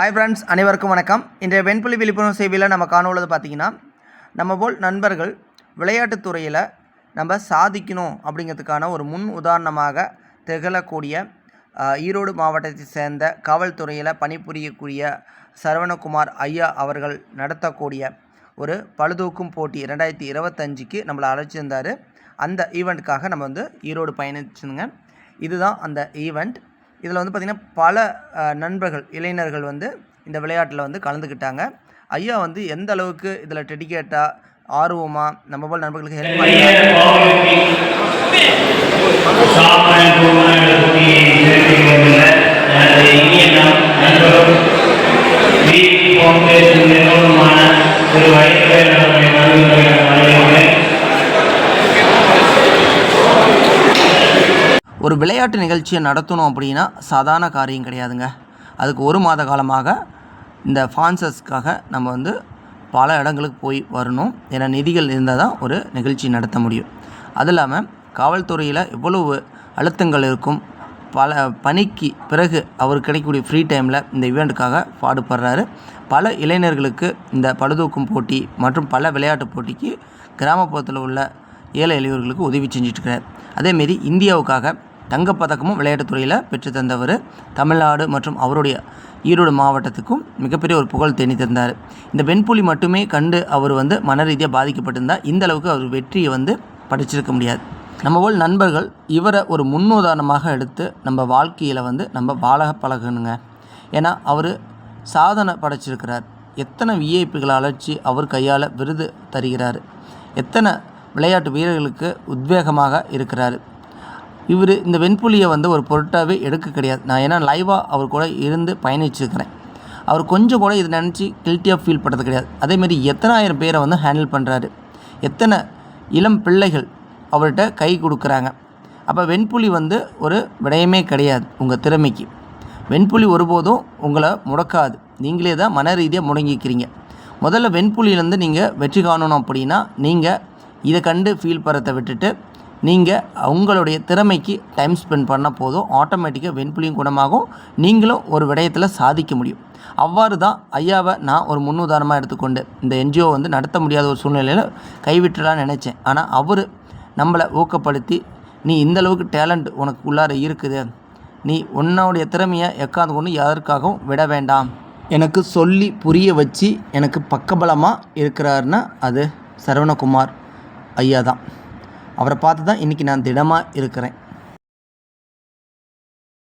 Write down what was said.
Hi friends அனைவருக்கும் வணக்கம். இன்றைய வெண்புலி விழிப்புணர்வு சேவையில் நம்ம காணுள்ளது பார்த்தீங்கன்னா நம்ம போல் நண்பர்கள் விளையாட்டுத் துறையில் நம்ம சாதிக்கணும் அப்படிங்கிறதுக்கான ஒரு முன் உதாரணமாக திகழக்கூடிய ஈரோடு மாவட்டத்தை சேர்ந்த காவல்துறையில் பணிபுரியக்கூடிய சரவணகுமார் ஐயா அவர்கள் நடத்தக்கூடிய ஒரு பழுதூக்கும் போட்டி ரெண்டாயிரத்தி இருபத்தஞ்சிக்கு நம்மளை அழைச்சிருந்தார். அந்த ஈவெண்ட்டுக்காக நம்ம வந்து ஈரோடு பயணிச்சுங்க. இதுதான் அந்த ஈவெண்ட் இதில் வந்து பார்த்திங்கன்னா பல நண்பர்கள் இளைஞர்கள் வந்து இந்த விளையாட்டில் வந்து கலந்துக்கிட்டாங்க. ஐயா வந்து எந்த அளவுக்கு இதில் டெடிகேட்டாக ஆர்வமாக நம்ம போல் நண்பர்களுக்கு ஹெல்ப் பண்ணி ஒரு விளையாட்டு நிகழ்ச்சியை நடத்தணும் அப்படின்னா சாதாரண காரியம் கிடையாதுங்க. அதுக்கு ஒரு மாத காலமாக இந்த ஃபான்சஸ்க்காக நம்ம வந்து பல இடங்களுக்கு போய் வரணும். ஏன்னா நிதிகள் இருந்தால் தான் ஒரு நிகழ்ச்சி நடத்த முடியும். அது இல்லாமல் காவல்துறையில் எவ்வளவு அழுத்தங்கள் இருக்கும். பல பணிக்கு பிறகு அவர் கிடைக்கக்கூடிய ஃப்ரீ டைமில் இந்த ஈவெண்ட்டுக்காக பாடுபடுறாரு. பல இளைஞர்களுக்கு இந்த பழுதூக்கும் போட்டி மற்றும் பல விளையாட்டு போட்டிக்கு கிராமப்புறத்தில் உள்ள ஏழை எளியவர்களுக்கு உதவி செஞ்சிட்ருக்கிறார் அதேமாரி இந்தியாவுக்காக தங்கப்பதக்கமும் விளையாட்டுத் துறையில் பெற்று தந்தவர். தமிழ்நாடு மற்றும் அவருடைய ஈரோடு மாவட்டத்துக்கும் மிகப்பெரிய ஒரு புகழ் தேனி தந்தார். இந்த வெண்புலி மட்டுமே கண்டு அவர் வந்து மன ரீதியாக பாதிக்கப்பட்டிருந்தால் இந்த அளவுக்கு அவர் வெற்றியை வந்து படிச்சிருக்க முடியாது. நம்ம போல் நண்பர்கள் இவரை ஒரு முன்னுதாரணமாக எடுத்து நம்ம வாழ்க்கையில் வந்து நம்ம வாழ பழகணுங்க. ஏன்னா அவர் சாதனை படைச்சிருக்கிறார். எத்தனை விஐபிகளை அழைச்சி அவர் கையால் விருது தருகிறார். எத்தனை விளையாட்டு வீரர்களுக்கு உத்வேகமாக இருக்கிறார். இவர் இந்த வெண்புலியை வந்து ஒரு பொருட்டாகவே எடுக்க கிடையாது. நான் ஏன்னா லைவாக அவர் கூட இருந்து பயணிச்சிருக்கிறேன். அவர் கொஞ்சம் கூட இதை நினச்சி கில்ட்டியாக ஃபீல் பண்ணுறது கிடையாது. அதேமாரி எத்தனாயிரம் பேரை வந்து ஹேண்டில் பண்ணுறாரு எத்தனை இளம் பிள்ளைகள் அவர்கிட்ட கை கொடுக்குறாங்க. அப்போ வெண்புலி வந்து ஒரு விடயமே கிடையாது உங்கள் திறமைக்கு. வெண்புலி ஒருபோதும் உங்களை முடக்காது. நீங்களே தான் மன ரீதியாக முடங்கிக்கிறீங்க. முதல்ல வெண்புலியிலேருந்து நீங்கள் வெற்றி காணணும் அப்படின்னா நீங்கள் இதை கண்டு ஃபீல் பண்ணுறதை விட்டுட்டு நீங்கள் உங்களுடைய திறமைக்கு டைம் ஸ்பெண்ட் பண்ணால் போதும். ஆட்டோமேட்டிக்காக வெண்புலியும் குணமாகும். நீங்களும் ஒரு விடயத்தில் சாதிக்க முடியும். அவ்வாறு தான் ஐயாவை நான் ஒரு முன்னுதாரணமாக எடுத்துக்கொண்டு இந்த என்ஜிஓ வந்து நடத்த முடியாத ஒரு சூழ்நிலையில் கைவிட்டுலான்னு நினச்சேன். ஆனால் அவர் நம்மளை ஊக்கப்படுத்தி நீ இந்தளவுக்கு டேலண்ட் உனக்கு உள்ளார இருக்குது. நீ உன்னோடைய திறமையை எக்காந்து கொண்டு யாருக்காகவும் விட வேண்டாம். எனக்கு சொல்லி புரிய வச்சு எனக்கு பக்கபலமாக இருக்கிறாருன்னா அது சரவணகுமார் ஐயா தான். அவரை பார்த்து தான் இன்றைக்கி நான் திடமாக இருக்கிறேன்.